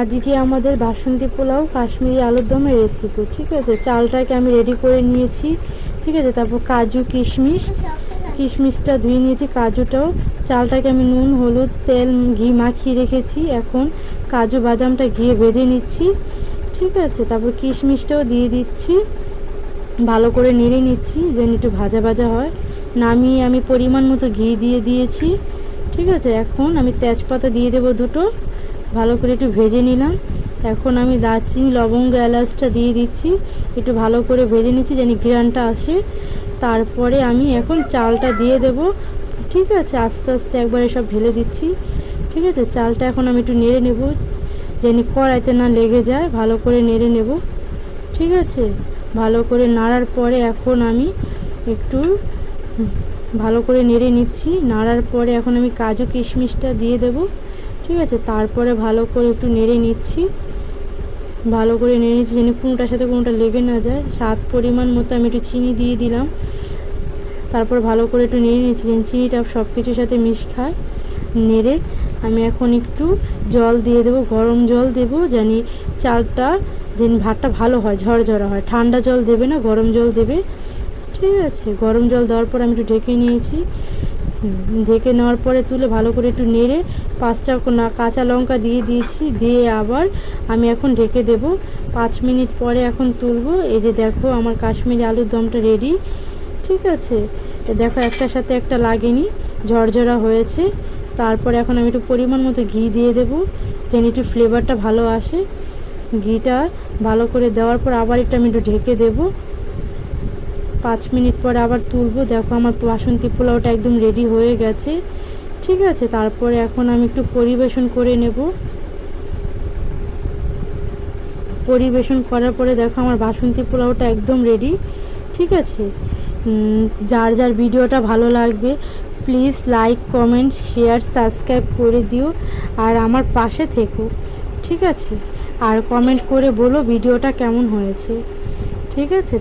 আজকে আমাদের বাসন্তী পোলাও কাশ্মীরি আলুর দমের রেসিপি ঠিক আছে? চালটাকে আমি রেডি করে নিয়েছি, ঠিক আছে? তারপর কাজু কিশমিশ, কিশমিশটা ধুয়ে নিয়েছি, কাজুটাও। চালটাকে আমি নুন, হলুদ, তেল, ঘি মাখিয়ে রেখেছি। এখন কাজু বাদামটা ঘিয়ে ভেজে নিচ্ছি, ঠিক আছে? তারপর কিশমিশটাও দিয়ে দিচ্ছি। ভালো করে নেড়ে নিচ্ছি, যেন একটু ভাজা ভাজা হয়। নামিয়ে আমি পরিমাণ মতো ঘি দিয়ে দিয়েছি, ঠিক আছে? এখন আমি তেজপাতা দিয়ে দেবো দুটো। ভালো করে একটু ভেজে নিলাম। এখন আমি দারচিনি, লবঙ্গ, এলাচটা দিয়ে দিচ্ছি। একটু ভালো করে ভেজে নিচ্ছি যেন ঘ্রানটা আসে। তারপরে আমি এখন চালটা দিয়ে দেব। ঠিক আছে, আস্তে আস্তে একবারে সব ঢেলে দিচ্ছি। ঠিক আছে, চালটা এখন আমি একটু নেড়ে নেব যেন কড়াইতে না লেগে যায়। ভালো করে নেড়ে নেব। ঠিক আছে, ভালো করে নাড়ার পরে এখন আমি একটু ভালো করে নেড়ে নিচ্ছি। নাড়ার পরে এখন আমি কাজু কিশমিশটা দিয়ে দেব। ঠিক আছে, তারপরে ভালো করে একটু নেড়ে নিচ্ছি। ভালো করে নেড়ে নিচ্ছি যেন কোনোটার সাথে কোনোটা লেগে না যায়। স্বাদ পরিমাণ মতো আমি একটু চিনি দিয়ে দিলাম। তারপর ভালো করে একটু নেড়ে নিচ্ছি যেন চিনিটা সব কিছুর সাথে মিশ খায়। নেড়ে আমি এখন একটু জল দিয়ে দেবো, গরম জল দেবো, জানি চালটা যেন ভাতটা ভালো হয়, ঝরঝরা হয়। ঠান্ডা জল দেবে না, গরম জল দেবে। ঠিক আছে, গরম জল দেওয়ার পর আমি একটু ঢেকে নিয়েছি। ঢেকে নেওয়ার পরে তুলে ভালো করে একটু নেড়ে পাঁচটা না, কাঁচা লঙ্কা দিয়ে দিয়েছি, দিয়ে আবার আমি এখন ঢেকে দেব। পাঁচ মিনিট পরে এখন তুলবো। এই যে দেখো আমার কাশ্মীরি আলুর দমটা রেডি ঠিক আছে? দেখো একটার সাথে একটা লাগেনি, ঝরঝরা হয়েছে। তারপরে এখন আমি একটু পরিমাণ মতো ঘি দিয়ে দেবো, যেন একটু ফ্লেভারটা ভালো আসে। ঘিটা ভালো করে দেওয়ার পর আবার একটু আমি একটু ঢেকে দেবো। পাঁচ মিনিট পরে আবার তুলবো। দেখো আমার বাসন্তী পোলাওটা একদম রেডি হয়ে গেছে। ঠিক আছে, তারপরে এখন আমি একটু পরিবেশন করে নেব। পরিবেশন করার পরে দেখো আমার বাসন্তী পোলাওটা একদম রেডি ঠিক আছে? যার যার ভিডিওটা ভালো লাগবে please like comment share subscribe করে দিও। আর আমার পাশে থেকো। ঠিক আছে? আর কমেন্ট করে বলো ভিডিওটা কেমন হয়েছে। ঠিক আছে?